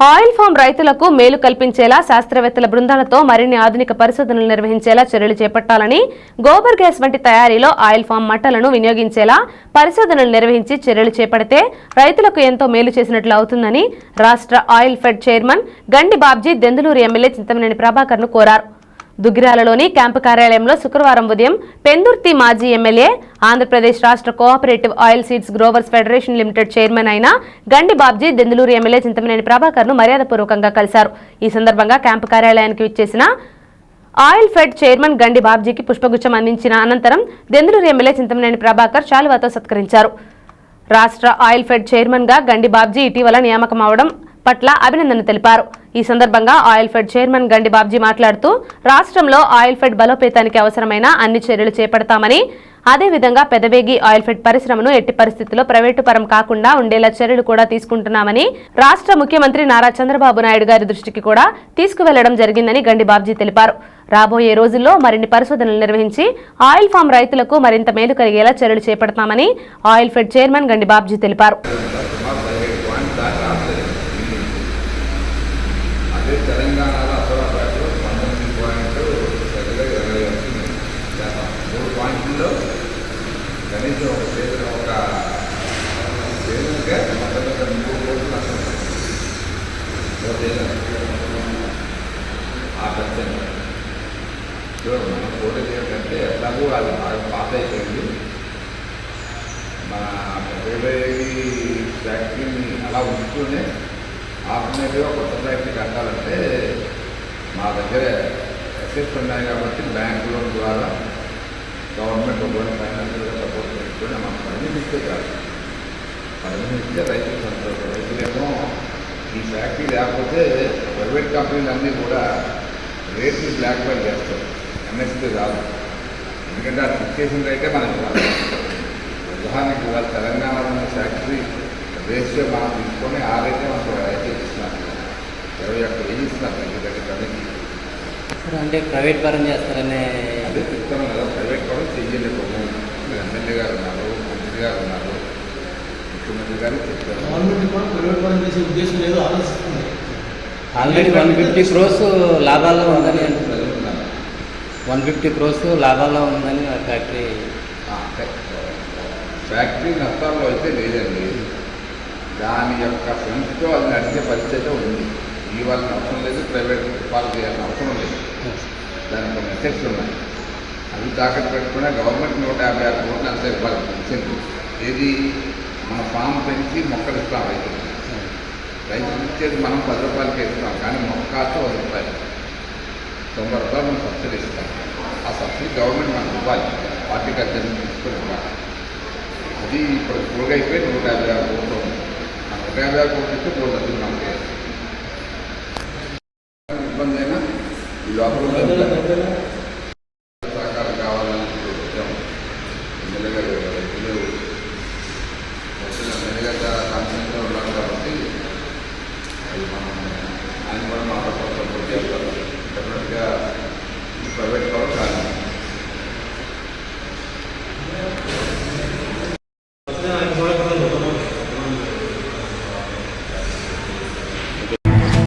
Oil form రైతులకు మేలు కల్పించేలా శాస్త్రవేత్తల బృందాలతో మరిన్ని ఆధునిక పరిశోధనలు నిర్వహించేలా చర్యలు చేపట్టాలని గోబర్ గ్యాస్ వంటి తయారీలో ఆయిల్ ఫామ్ మట్టలను వినియోగించేలా పరిశోధనలు నిర్వహించి చర్యలు చేపడితే రైతులకు ఎంతో మేలు చేసినట్లు అవుతుందని రాష్ట్ర oil fed chairman Gandi Babji Denduluru MLA Chintamaneni ప్రభాకర్ను కోరారు. దుగ్గిరాలలోని క్యాంపు కార్యాలయంలో శుక్రవారం ఉదయం పెందుర్తి మాజీ ఎమ్మెల్యే ఆంధ్రప్రదేశ్ రాష్ట్ర cooperative oil seeds growers federation limited chairman అయిన గండి బాబ్జీ దెందులూరు ఎమ్మెల్యే చింతమనేని ప్రభాకర్ను మర్యాదపూర్వకంగా కలిశారు. ఈ సందర్భంగా క్యాంపు కార్యాలయానికి విచ్చేసిన ఆయిల్ ఫెడ్ చైర్మన్ గండి బాబ్జీకి పుష్పగుచ్చం అందించిన అనంతరం దెందులూరు ఎమ్మెల్యే చింతమనేని ప్రభాకర్ శాలువాతో సత్కరించారు. రాష్ట్ర ఆయిల్ ఫెడ్ చైర్మన్గా గండి బాబ్జీ ఇటీవల నియామకం అవడం పట్ల అభినందన తెలిపారు. ఈ సందర్భంగా oil fed chairman Gandi Babji మాట్లాడుతూ రాష్ట్రంలో ఆయిల్ ఫెడ్ బలోపేతానికి అవసరమైన అన్ని చర్యలు చేపడతామని అదేవిధంగా పెదవేగి ఆయిల్ ఫెడ్ పరిశ్రమను ఎట్టి పరిస్థితుల్లో ప్రైవేటు పరం కాకుండా ఉండేలా చర్యలు కూడా తీసుకుంటున్నామని రాష్ట్ర ముఖ్యమంత్రి నారా చంద్రబాబు నాయుడు గారి దృష్టికి కూడా తీసుకువెళ్ళడం జరిగిందని గండి బాబ్జీ తెలిపారు. రాబోయే రోజుల్లో మరిన్ని పరిశోధనలు నిర్వహించి ఆయిల్ ఫామ్ రైతులకు మరింత మేలు కలిగేలా చర్యలు చేపడతామని oil fed chairman Gandi Babji తెలిపారు. ఒక చేతులు మొత్తం మీద మూడు కోట్లు నష్టం ఆ పర్సెంట్ చూడండి మన కోట ఏంటంటే అది బాగా పాత అయిపోయింది మన పెద్దవేగి ఫ్యాక్టరీని అలా ఉంచుతూనే ఆల్టర్నేటివ్గా కొత్త ఫ్యాక్టరీ కట్టాలంటే మా దగ్గర అసెట్స్ ఉన్నాయి కాబట్టి బ్యాంక్ లోన్ ద్వారా గవర్నమెంట్ ఒకవేళ ఇప్పుడు సపోర్ట్ పని ఇస్తే కాదు పని ఇస్తే రైతులు సంతోషం రైతులేమో ఈ ఫ్యాక్టరీ లేకపోతే ప్రైవేట్ కంపెనీలు అన్నీ కూడా రేట్లు బ్లాక్ మెయిల్ చేస్తారు ఎంఎస్పీ రాదు ఎందుకంటే అది ఫిక్స్ చేసిన మనకి రాదు ఉదాహరణకి ఇవాళ తెలంగాణలో ఉన్న ఫ్యాక్టరీ రేషియో మనం తీసుకొని ఆ రైతే మనకు రైతు ఇస్తున్నారు ఇరవై ఒక్క వెయ్యి ఇస్తున్నారు దగ్గర దగ్గర అంటే ప్రైవేట్ పరం చేస్తారనే అదే చెప్తాను కదా ప్రైవేట్ పరం చెయ్యలేదు మీరు ఎమ్మెల్యే గారు ఉన్నారు మంత్రి గారు ఉన్నారు ముఖ్యమంత్రి గారు చెప్పారు. గవర్నమెంట్ కూడా ప్రైవేట్ పరం చేసే ఉద్దేశం లేదు ఆలోచిస్తుంది. ఆల్రెడీ వన్ ఫిఫ్టీ క్రోస్ లాభాల్లో ఉందని అంటున్నారు. వన్ ఫిఫ్టీ క్రోస్ లాభాల్లో ఉందని ఆ ఫ్యాక్టరీ ఫ్యాక్టరీ నష్టాల్లో అయితే లేదండి. దాని యొక్క ఫ్రెండ్స్తో అది నడిచే పరిస్థితి ఉంది. ఇవ్వాల్సిన అవసరం లేదు ప్రైవేట్ పాలు చేయాల్సిన అవసరం లేదు. దానికి ఎసెట్స్ ఉన్నాయి. అవి తాకట్టు పెట్టుకునే గవర్నమెంట్ నూట యాభై ఆరు కోట్లు అంతే ఇవ్వాలి ఇచ్చింది ఏది? మన ఫామ్ పెంచి మొక్కలు ఇస్తాం రైతులు. రైతులు ఇచ్చేది మనం పది రూపాయలకి ఇస్తాం కానీ మొక్క కాస్త పది రూపాయలు తొంభై రూపాయలు మనం సబ్సిడీ ఇస్తాం. ఆ సబ్సిడీ గవర్నమెంట్ మనకు ఇవ్వాలి హార్టికల్చర్ తీసుకొని ఇవ్వాలి. అది ఇప్పుడు పూర్గా అయిపోయి నూట యాభై ఆరు కోట్లు ఉంది. ఆ నూట యాభై ఆరు కోట్లు ఇస్తే మూడు డబ్బులు మనకి ఇబ్బంది అయినా ఈ లోపల